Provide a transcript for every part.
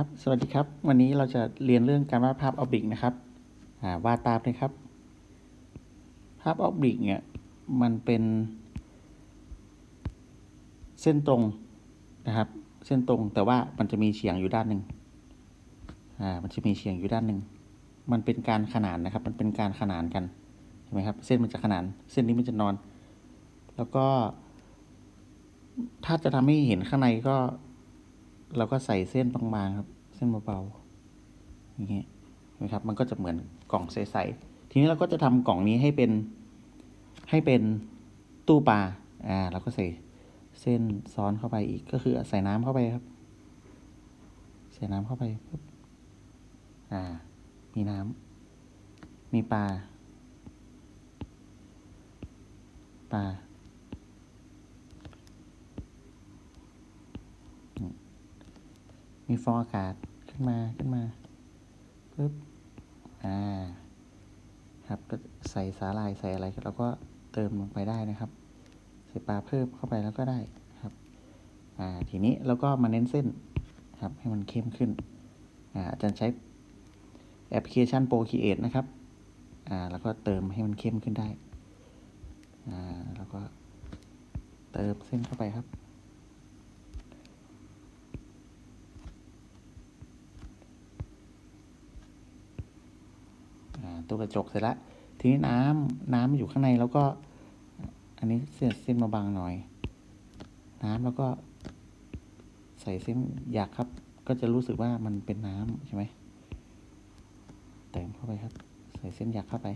ครับ สวัสดีครับ วันนี้เราจะเรียนเรื่องการวาดภาพออบิกนะครับาวาดตามเลยครับ ภาพออบบิกเนี่ย มันเป็น เส้นตรงนะครับ เส้นตรงแต่ว่ามันจะมีเฉียงอยู่ด้านหนึ่งอ่า มันจะมีเฉียงอยู่ด้านหนึ่ง มันเป็นการขนานนะครับ มันเป็นการขนานกัน เห็นไหมครับ เส้นมันจะขนาน เส้นนี้มันจะนอน แล้วก็ ถ้าจะทำให้เห็นข้างในก็ เราก็ใส่เส้นบางๆครับ เส้นเบาๆอย่างเงี้ยนไหมครับ มันก็จะเหมือนกล่องใสๆทีนี้เราก็จะทำกล่องนี้ให้เป็นให้เป็นตู้ปลาอ่าเราก็ใส่เส้นซ้อนเข้าไปอีกก็คือใส่น้ำเข้าไปครับ ใส่น้ำเข้าไปปุ๊บอ่า มีน้ำมีปลาปลา มีฟองอากาศขึ้นมาขึ้นมาปึ๊บอ่าครับก็ใส่สาหร่ายใส่อะไรเราก็เติมลงไปได้นะครับ ใส่ปลาเพิ่มเข้าไปแล้วก็ได้ครับอ่าทีนี้เราก็มาเน้นเส้นครับให้มันเข้มขึ้นอ่าอาจารย์ใช้แอปพลิเคชัน Procreate นะครับอ่าแล้วก็เติมให้มันเข้มขึ้นได้อ่าแล้วก็เติมเส้นเข้าไปครับ ตัวกระจกเสร็จแล้วทีนี้น้ำน้ำอยู่ข้างในแล้วก็ อันนี้เส้นเส้นมาบางหน่อย น้ำแล้วก็ ใส่เส้นหยักครับ ก็จะรู้สึกว่ามันเป็นน้ำใช่ไหมเติมเข้าไปครับ ใส่เส้นหยักเข้าไป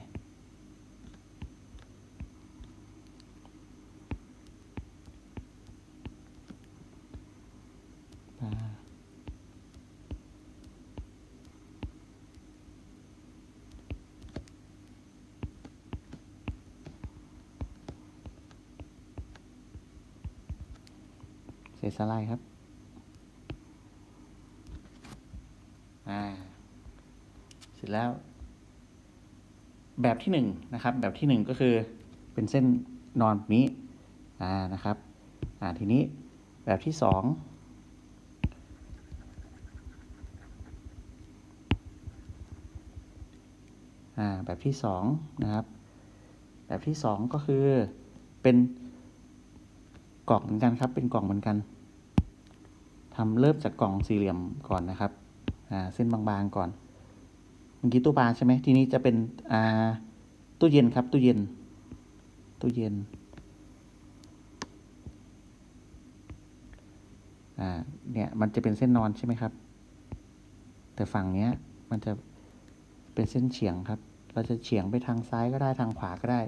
ใส่สไลด์ครับ อ่า เสร็จแล้ว แบบที่หนึ่งนะครับ แบบที่หนึ่งก็คือเป็นเส้นนอนแบบนี้ อ่า นะครับ อ่า ทีนี้แบบที่สองอ่า แบบที่สองนะครับ แบบที่สองก็คือเป็น กล่องเหมือนกันครับ เป็นกล่องเหมือนกันทำเริ่มจากกล่องสี่เหลี่ยมก่อนนะครับอ่าเส้นบางๆก่อนเมื่อกี้ตู้ปลาใช่ไหมทีนี้จะเป็นอ่าตู้เย็นครับ ตู้เย็น ตู้เย็นอ่าเนี่ยมันจะเป็นเส้นนอนใช่ไหมครับ แต่ฝั่งเนี้ยมันจะเป็นเส้นเฉียงครับ เราจะเฉียงไปทางซ้ายก็ได้ทางขวาก็ได้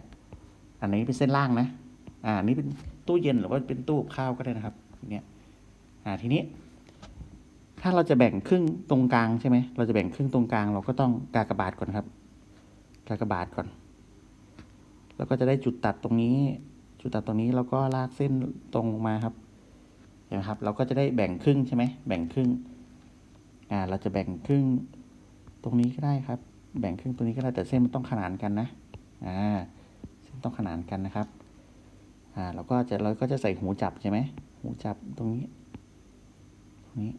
อันนี้เป็นเส้นล่างนะ อ่านี่เป็น ตู้เย็นหรือว่าเป็นตู้ข้าวก็ได้นะครับเนี่ยอ่าทีนี้ ถ้าเราจะแบ่งครึ่งตรงกลางใช่ไหมเราจะแบ่งครึ่งตรงกลาง เราก็ต้องกากบาทก่อนครับ กากบาทก่อน แล้วก็จะได้จุดตัดตรงนี้ จุดตัดตรงนี้แล้วก็ลากเส้นตรงมาครับเห็นไหมครับ เราก็จะได้แบ่งครึ่งใช่ไหมแบ่งครึ่งอ่าเราจะแบ่งครึ่งตรงนี้ก็ได้ครับ แบ่งครึ่งตรงนี้ก็ได้แต่เส้นมันต้องขนานกันนะอ่าเส้นต้องขนานกันนะครับ อ่าเราก็จะเราก็จะใส่หูจับใช่ไหมหูจับตรงนี้ตรงนี้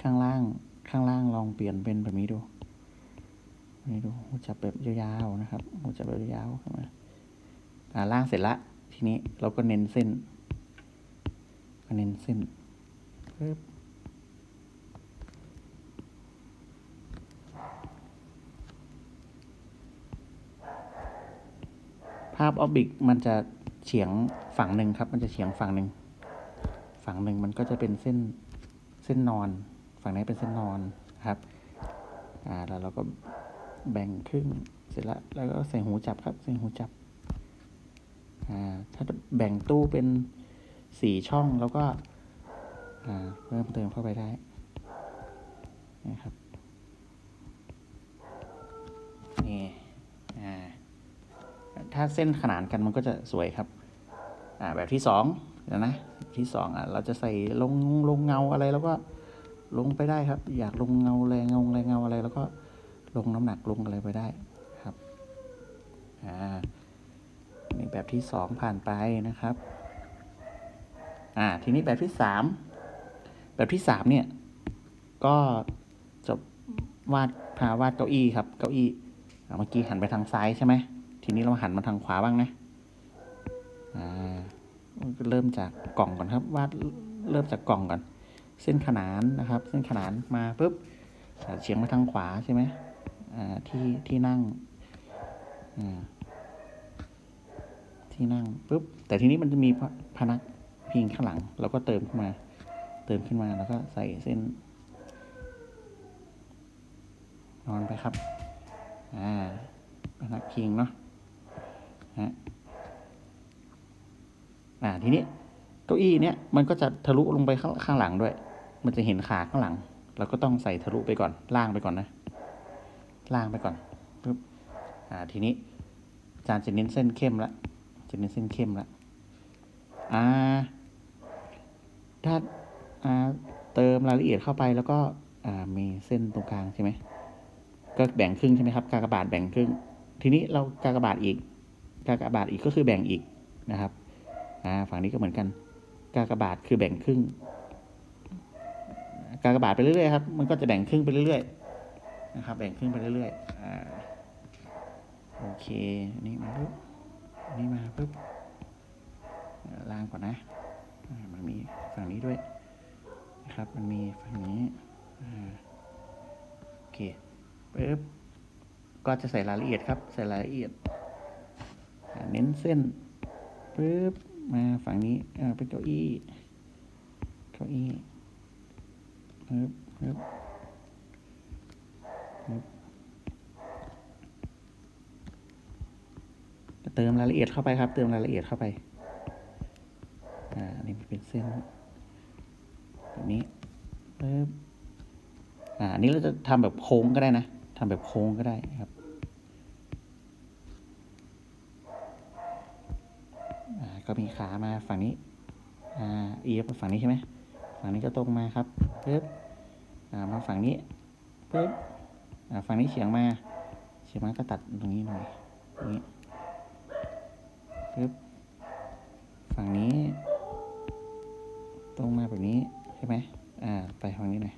ข้างล่างข้างล่างลองเปลี่ยนเป็นแบบนี้ดูนี่ดูหูจับแบบยาวๆนะครับหูจับแบบยาวๆเข้ามาอ่าล่างเสร็จละทีนี้เราก็เน้นเส้นก็เน้นเส้นปึ๊บ ภาพออบบิกมันจะเฉียงฝั่งหนึ่งครับ มันจะเฉียงฝั่งหนึ่งฝั่งหนึ่งมันก็จะเป็นเส้นเส้นนอน ฝั่งนี้เป็นเส้นนอนครับอ่าแล้วเราก็แบ่งครึ่งเสร็จแล้วแล้วก็ใส่หูจับครับใส่หูจับอ่าถ้าแบ่งตู้เป็นสี่ช่องแล้วก็อ่าเพิ่มเติมเข้าไปได้นะครับ ถ้าเส้นขนานกันมันก็จะสวยครับอ่าแบบที่สองเดี๋ยวนะที่สองอะเราจะใส่ลงลงเงาอะไรแล้วก็ลงไปได้ครับ อยากลงเงาแรงเงาแรงเงาอะไร แล้วก็ลงน้ำหนักลงอะไรไปได้ครับอ่านี่แบบที่สองผ่านไปนะครับอ่าทีนี้แบบที่สามแบบที่สามเนี่ย ก็จะวาดพาวาดเก้าอี้ครับ เก้าอี้เมื่อกี้หันไปทางซ้ายใช่ไหม ทีนี้เราหันมาทางขวาบ้างนะอ่าเริ่มจากกล่องก่อนครับวาดเริ่มจากกล่องก่อน เส้นขนานนะครับ เส้นขนานมาปุ๊บเฉียงมาทางขวาใช่ไหมอ่าที่ที่นั่งอ่าที่นั่งปุ๊บแต่ทีนี้มันจะมีพพนักพิงข้างหลังเราก็เติมขึ้นมา เติมขึ้นมาแล้วก็ใส่เส้น นอนไปครับ อ่าพนักพิงเนาะ ฮะอ่าทีนี้เก้าอี้เนี้ยมันก็จะทะลุลงไปข้างข้างหลังด้วย มันจะเห็นขาข้างหลัง เราก็ต้องใส่ทะลุไปก่อนล่างไปก่อนนะล่างไปก่อนปุ๊บอ่าทีนี้อาจารย์จะเน้นเส้นเข้มละจะเน้นเส้นเข้มละอ่าถ้าอ่าเติมรายละเอียดเข้าไปแล้วก็อ่ามีเส้นตรงกลางใช่ไหมก็แบ่งครึ่งใช่ไหมครับกากบาทแบ่งครึ่ง ทีนี้เรากากบาทอีก กากบาทอีกก็คือแบ่งอีกนะครับฝั่งนี้ก็เหมือนกัน กากบาทคือแบ่งครึ่ง กากบาทไปเรื่อยๆครับ มันก็จะแบ่งครึ่งไปเรื่อยๆนะครับ แบ่งครึ่งไปเรื่อยๆอโอเคอันนี้มาปุ๊บอันนี้มาปุ๊บล่างก่อนนะ มันมีฝั่งนี้ด้วยนะครับ มันมีฝั่งนี้อโอเคปุ๊บก็จะใส่รายละเอียดครับ ใส่รายละเอียด เน้นเส้นปุ๊บมาฝั่งนี้เป็นเก้าอี้ เก้าอี้ปึ๊บปึ๊บปึ๊บเติมรายละเอียดเข้าไปครับ เติมรายละเอียดเข้าไปอ่าอันนี้มันเป็นเส้นแบบนี้ปึ๊บอ่าอันนี้เราจะทำแบบโค้งก็ได้นะทำแบบโค้งก็ได้ครับ อ่า ก็มีขามาฝั่งนี้อ่าเอียบมาฝั่งนี้ใช่ไหมฝั่งนี้ก็ตรงมาครับปึ๊บอ่ามาฝั่งนี้ปึ๊บอ่าฝั่งนี้เฉียงมาเฉียงมาก็ตัดตรงนี้หน่อยตรงนี้ปึ๊บฝั่งนี้ตรงมาแบบนี้ใช่ไหมอ่าไปฝั่งนี้หน่อย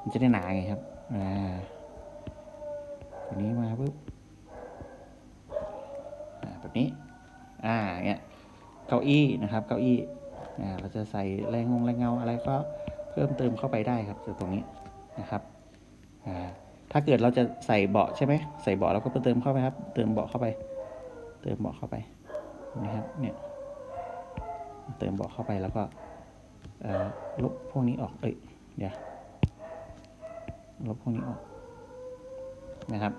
มันจะได้หนาไงครับอ่าแบบนี้มาปุ๊บอ่าแบบนี้อ่าเงี้ย เก้าอี้นะครับ เก้าอี้เราจะใส่แรงงงแรงเงาอะไรก็เพิ่มเติมเข้าไปได้ครับจากตรงนี้นะครับถ้าเกิดเราจะใส่เบาะใช่ไหมใส่เบาะเราก็เติมเข้าไปครับ เติมเบาะเข้าไป เติมเบาะเข้าไปนะครับ เนี่ย เติมเบาะเข้าไปแล้วก็ลบพวกนี้ออก เอ้ย เดี๋ยว ลบพวกนี้ออกนะครับ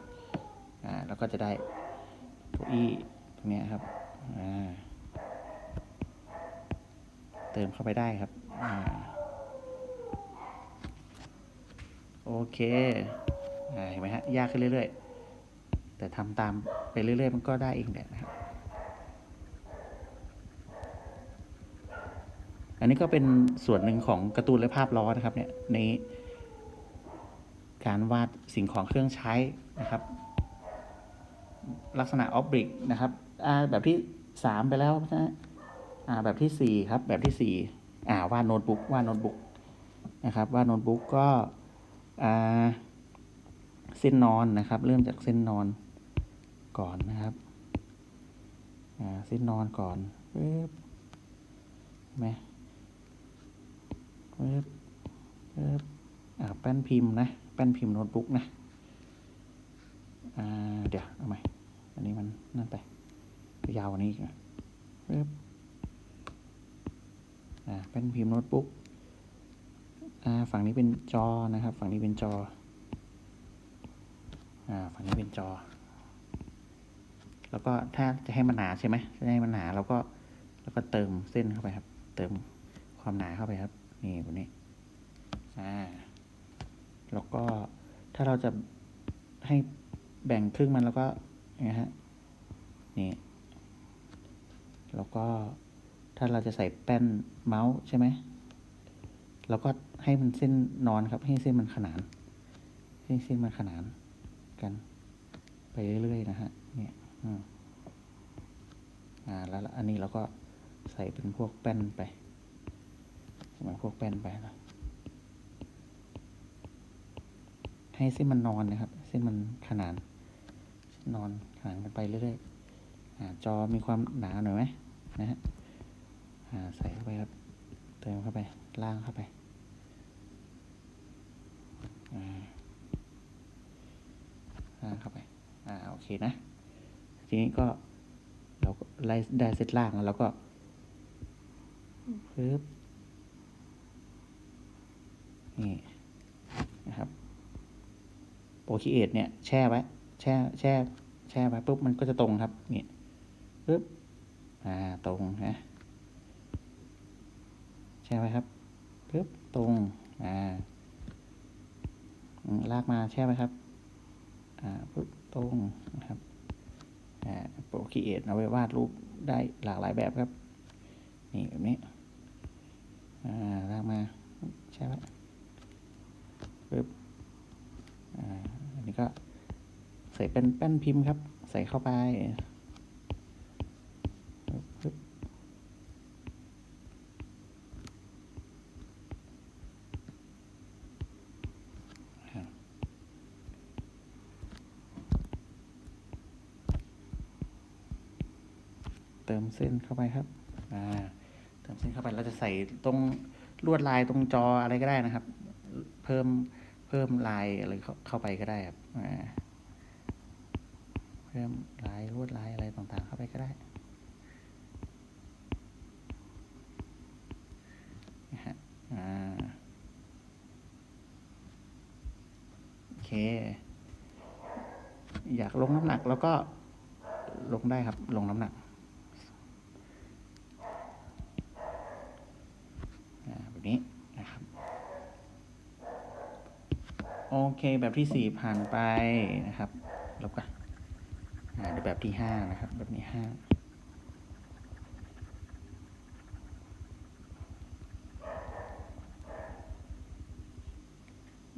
อ่า แล้วก็จะได้เก้าอี้ตรงนี้ครับ อ่า เติมเข้าไปได้ครับอโอเคอเห็นไหมฮะยากขึ้นเรื่อยๆ แต่ทำตามไปเรื่อยๆ มันก็ได้เองแหละนะครับ อันนี้ก็เป็นส่วนหนึ่งของการ์ตูนและภาพล้อนะครับเนี่ยในการวาดสิ่งของเครื่องใช้นะครับ ลักษณะออบริกนะครับแบบที่สามไปแล้วนะ อ่าแบบที่สี่ครับ แบบที่สี่อ่าวาดโน้ตบุ๊กวาดโน้ตบุ๊กนะครับวาดโน้ตบุ๊กก็อ่าเส้นนอนนะครับ เริ่มจากเส้นนอนก่อนนะครับอ่าเส้นนอนก่อนปึ๊บไหมปึ๊บปึ๊บอ่าแป้นพิมพ์นะแป้นพิมพ์โน้ตบุ๊กนะอ่าเดี๋ยวเอาใหม่อันนี้มันนั่นไปยาวกว่านี้อีกนะปึ๊บ แป้นพิมพ์โน้ตบุ๊กอ่าฝั่งนี้เป็นจอนะครับ ฝั่งนี้เป็นจออ่าฝั่งนี้เป็นจอ แล้วก็ถ้าจะให้มันหนาใช่ไหมจะให้มันหนาเราก็แล้วก็เติมเส้นเข้าไปครับ เติมความหนาเข้าไปครับ นี่แบบนี้อ่าแล้วก็ถ้าเราจะให้แบ่งครึ่งมันแล้วก็นะฮะนี่แล้วก็ ถ้าเราจะใส่แป้นเมาส์ใช่ไหมเราก็ให้มันเส้นนอนครับ ให้เส้นมันขนาน ให้เส้นมันขนานกัน ไปเรื่อยๆนะฮะ เนี่ยอ่าแล้วอันนี้เราก็ใส่เป็นพวกแป้นไปใส่เป็นพวกแป้นไปนะให้เส้นมันนอนนะครับ เส้นมันขนาน นอนขนานกันไปเรื่อยๆอ่าจอมีความหนาหน่อยไหมนะฮะ ใส่เข้าไปครับ เติมเข้าไป ล่างเข้าไปอ่าล่างเข้าไป อ่า โอเคนะ ทีนี้ก็เราก็ไล่ได้เซตล่างแล้วเราก็ปึ๊บนี่นะครับโปรคีเอทเนี่ยแช่ไว้แช่แช่แช่ไว้ปุ๊บมันก็จะตรงครับนี่ปึ๊บอ่าตรงนะ แช่ไว้ครับปึ๊บตรงอ่าลากมาแช่ไว้ครับอ่าปึ๊บตรงนะครับอ่าโปรคีเอทเอาไว้วาดรูปได้หลากหลายแบบครับ นี่แบบนี้อ่าลากมาแช่ไว้ปึ๊บอ่าอันนี้ก็ใส่เป็นแป้นพิมพ์ครับ ใส่เข้าไปปึ๊บปึ๊บอ่า เส้นเข้าไปครับอ่าเติมเส้นเข้าไปเราจะใส่ตรงลวดลายตรงจออะไรก็ได้นะครับ เพิ่มเพิ่มลายอะไรเข้าเข้าไปก็ได้ครับอ่าเพิ่มลายลวดลายอะไรต่างๆ เข้าไปก็ได้นะฮะอ่าโอเค อยากลงน้ำหนักแล้วก็ลงได้ครับลงน้ำหนัก อ่าแบบ นี้นะครับ โอเคแบบที่สี่ผ่านไปนะครับลบกันเดี๋ยวแบบที่ห้านะครับ แบบนี้ห้า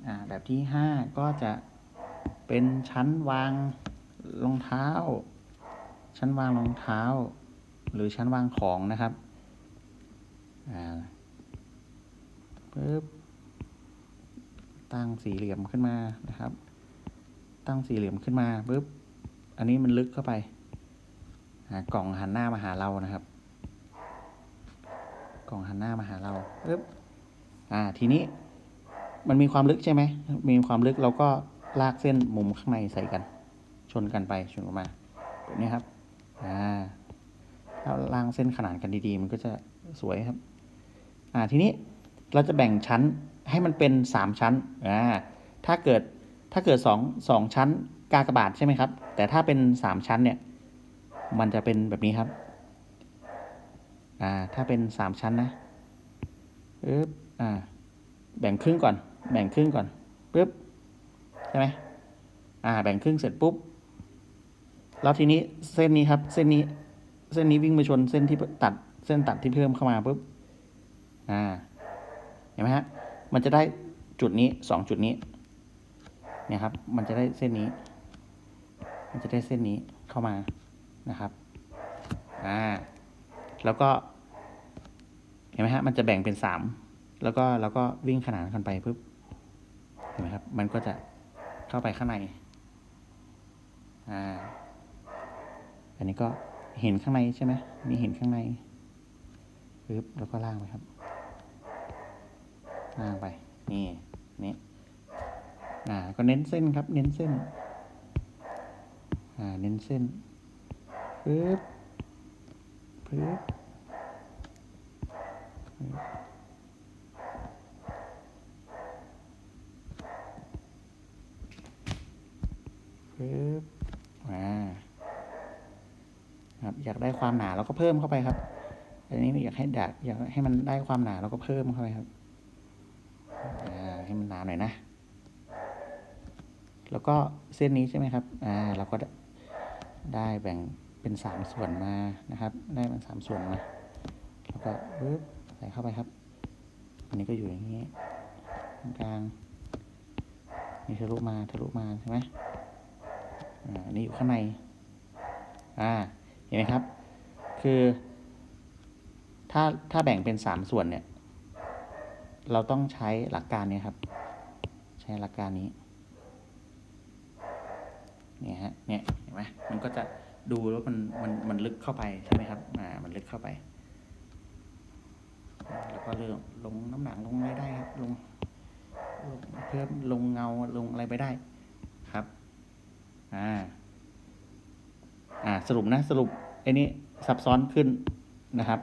อ่าแบบที่ห้าก็จะเป็นชั้นวางรองเท้า ชั้นวางรองเท้า หรือชั้นวางของนะครับ อ่า ปึ๊บตั้งสี่เหลี่ยมขึ้นมานะครับ ตั้งสี่เหลี่ยมขึ้นมาปึ๊บอันนี้มันลึกเข้าไปหากล่องหันหน้ามาหาเรานะครับ กล่องหันหน้ามาหาเราปึ๊บอ่าทีนี้มันมีความลึกใช่ไหม มีความลึกเราก็ลากเส้นมุมข้างในใส่กัน ชนกันไปชนออกมาแบบนี้ครับ อ่าถ้าล่างเส้นขนานกันดีๆ มันก็จะสวยครับ อ่าทีนี้ เราจะแบ่งชั้นให้มันเป็นสามชั้นอ่าถ้าเกิดถ้าเกิดสองสองชั้นกากบาทใช่ไหมครับ แต่ถ้าเป็นสามชั้นเนี่ย มันจะเป็นแบบนี้ครับอ่าถ้าเป็นสามชั้นนะปึ๊บอ่าแบ่งครึ่งก่อน แบ่งครึ่งก่อนปึ๊บใช่ไหมอ่าแบ่งครึ่งเสร็จปุ๊บแล้วทีนี้เส้นนี้ครับเส้นนี้เส้นนี้วิ่งไปชนเส้นที่ตัดเส้นตัดที่เพิ่มเข้ามาปุ๊บอ่า ห็นไหมฮะ มันจะได้จุดนี้สองจุดนี้ เนี่ยครับ มันจะได้เส้นนี้ มันจะได้เส้นนี้เข้ามานะครับ อ่า แล้วก็ เห็นไหมฮะ มันจะแบ่งเป็นสามแล้วก็แล้วก็วิ่งขนานกันไปปุ๊บ เห็นไหมครับ มันก็จะเข้าไปข้างใน อ่า อันนี้ก็เห็นข้างในใช่ไหมมีเห็นข้างในปึ๊บแล้วก็ล่างไปครับ ล่างไป นี่ นี่ อ่า ก็เน้นเส้นครับ เน้นเส้น อ่า เน้นเส้นปึ๊บปึ๊บปึ๊บอ่าครับ อยากได้ความหนาเราก็เพิ่มเข้าไปครับอันนี้อยากให้ดักอยากให้มันได้ความหนาเราก็เพิ่มเข้าไปครับ นะ แล้วก็เส้นนี้ใช่ไหมครับ อ่า เราก็ได้แบ่งเป็นสามส่วนมานะครับ ได้เป็นสามส่วนมา แล้วก็ปึ๊บใส่เข้าไปครับ อันนี้ก็อยู่อย่างนี้ตรงกลางนี่ทะลุมาทะลุมาใช่ไหมอ่าอันนี้อยู่ข้างใน อ่า เห็นไหมครับ คือ ถ้าถ้าแบ่งเป็นสามส่วนเนี่ย เราต้องใช้หลักการนี้ครับ ช้หลักการนี้เนี่ยฮะเนี่ยเห็นไหมมันก็จะดูแล้วมันมันมันลึกเข้าไปใช่ไหมครับอ่ามันลึกเข้าไป แล้วก็เรื่องลงน้ำหนักลงอะไรได้ครับลงลงเพิ่มลงเงาลงอะไรไปได้ครับอ่าอ่าสรุปนะสรุปไอ้นี้ซับซ้อนขึ้นนะครับ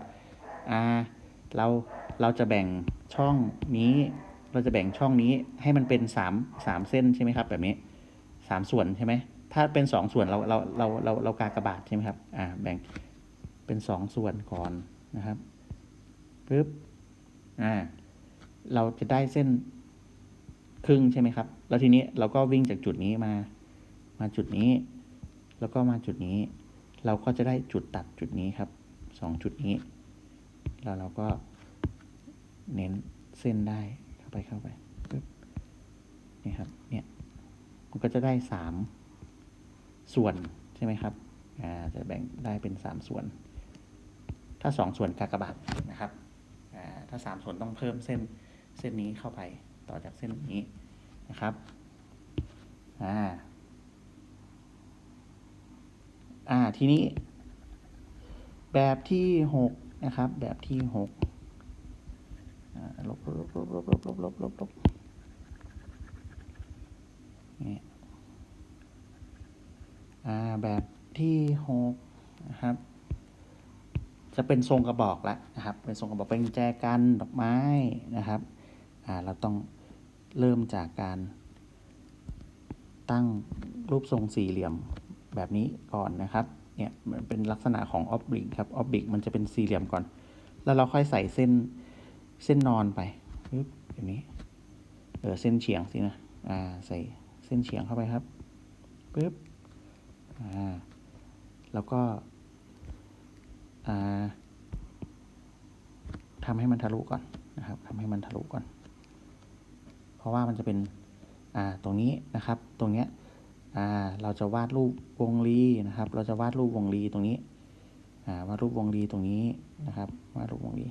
อ่าเราเราจะแบ่งช่องนี้ เราจะแบ่งช่องนี้ให้มันเป็นสามสามเส้นใช่ไหมครับ แบบนี้สามส่วนใช่ไหมถ้าเป็นสองส่วนเราเราเราเราเรากากระบาดใช่ไหมครับอ่าแบ่งเป็นสองส่วนก่อนนะครับปึ๊บอ่าเราจะได้เส้นครึ่งใช่ไหมครับ แล้วทีนี้เราก็วิ่งจากจุดนี้มา มาจุดนี้ แล้วก็มาจุดนี้ เราก็จะได้จุดตัดจุดนี้ครับสองจุดนี้ แล้วเราก็เน้นเส้นได้ ไปเข้าไปปึ๊บนี่ครับเนี่ยมันก็จะได้สามส่วนใช่ไหมครับอ่าจะแบ่งได้เป็นสามส่วน ถ้าสองส่วนกากบาทนะครับอ่าถ้าสามส่วนต้องเพิ่มเส้นเส้นนี้เข้าไปต่อจากเส้นนี้นะครับอ่าอ่าทีนี้ แบบที่หกนะครับ แบบที่หก ลบลบลบลบลบลบลบลบลบนี่อ่าแบบที่หกนะครับ จะเป็นทรงกระบอกแล้วนะครับ เป็นทรงกระบอกเป็นแจกันดอกไม้นะครับอ่าเราต้องเริ่มจากการตั้งรูปทรงสี่เหลี่ยมแบบนี้ก่อนนะครับ เนี่ยมันเป็นลักษณะของออบบิกครับ ออบบิกมันจะเป็นสี่เหลี่ยมก่อน แล้วเราค่อยใส่เส้น เส้นนอนไปแบบนี้ เออเส้นเฉียงสินะ อ่า ใส่เส้นเฉียงเข้าไปครับปึ๊บ อ่า แล้วก็ อ่าทำให้มันทะลุก่อนนะครับทำให้มันทะลุก่อน เพราะว่ามันจะเป็น อ่า ตรงนี้นะครับ ตรงเนี้ย อ่า เราจะวาดรูปวงรีนะครับ เราจะวาดรูปวงรีตรงนี้ อ่า วาดรูปวงรีตรงนี้นะครับ วาดรูปวงรี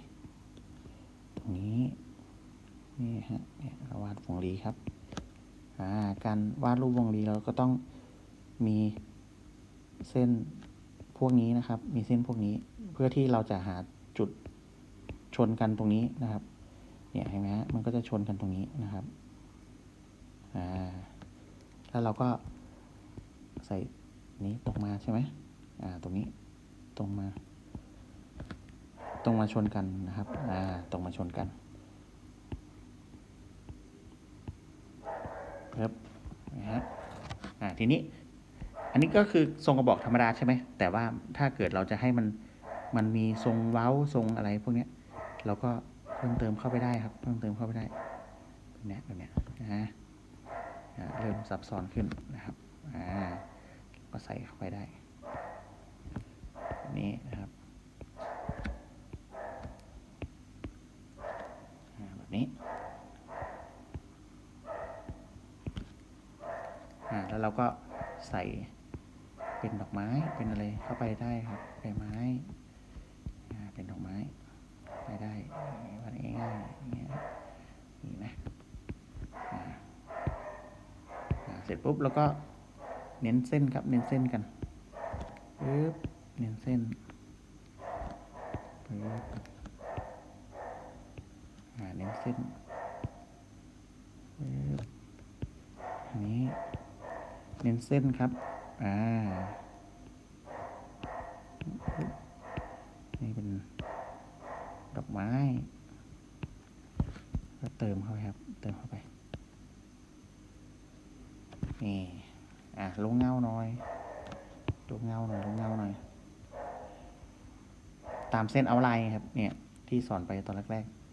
นี้นี่ฮะเนี่ยเราวาดวงรีครับอ่าการวาดรูปวงรีเราก็ต้องมีเส้นพวกนี้นะครับ มีเส้นพวกนี้เพื่อที่เราจะหาจุดชนกันตรงนี้นะครับ เนี่ยเห็นไหมฮะมันก็จะชนกันตรงนี้นะครับอ่าแล้วเราก็ใส่นี้ตรงมาใช่ไหมอ่าตรงนี้ตรงมา ตรงมาชนกันนะครับ อ่า ตรงมาชนกัน ครับ นะฮะ อ่า ทีนี้ อันนี้ก็คือทรงกระบอกธรรมดาใช่ไหม แต่ว่าถ้าเกิดเราจะให้มัน มันมีทรงเว้าทรงอะไรพวกเนี้ย เราก็เพิ่มเติมเข้าไปได้ครับ เพิ่มเติมเข้าไปได้แบบเนี้ยแบบเนี้ยนะฮะเริ่มซับซ้อนขึ้นนะครับ อ่า ก็ใส่เข้าไปได้ นี้นะครับอ่าแบบ นี้แล้วเราก็ใส่เป็นดอกไม้เป็นอะไรเข้าไปได้ครับใบไม้เป็นดอกไม้ไปได้วันง่ายๆอย่างเงี้ยนี่นะเสร็จปุ๊บแล้วก็เน้นเส้นครับเน้นเส้นกันปึ๊บเน้นเส้นปึ๊บ อ่าเน้นเส้นปึ๊บอันนี้เน้นเส้นครับ อ่า นี่เป็นดอกไม้ ก็เติมเข้าไปครับ เติมเข้าไป นี่ อะลงเงาหน่อยลงเงาหน่อยลงเงาหน่อย ตามเส้นเอาไลน์ครับ เนี่ย ที่สอนไปตอนแรกๆ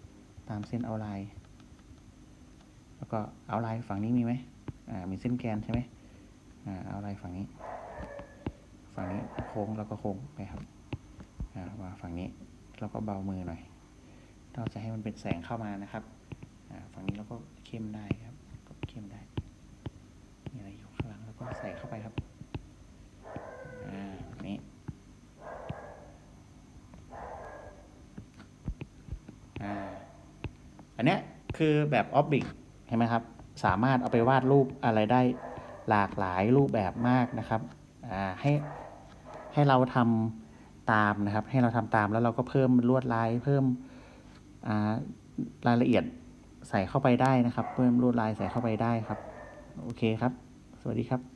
ามเส้นเอาลน์แล้วก็เอาลน์ฝั่งนี้มีไหมอ่า มีเส้นแกนใช่ไหมอ่า เอาลน์ฝั่งนี้ ฝั่งนี้โค้งแล้วก็โค้งไปครับ อ่ามาฝั่งนี้แล้วก็เบามือหน่อย เราจะให้มันเป็นแสงเข้ามานะครับ อ่า ฝั่งนี้เราก็เข้มได้ครับ ก็เข้มได้ มีอะไรอยู่ข้างหลังแล้วก็ใส่เข้าไปครับ อ่าแบบนี้ อ่า อันเนี้ยคือแบบออบบิกเห็นไหมครับ สามารถเอาไปวาดรูปอะไรได้หลากหลายรูปแบบมากนะครับให้ให้เราทำตามนะครับ ให้เราทำตามแล้วเราก็เพิ่มลวดลายเพิ่มรายละเอียดใส่เข้าไปได้นะครับ เพิ่มลวดลายใส่เข้าไปได้ครับ โอเคครับ สวัสดีครับ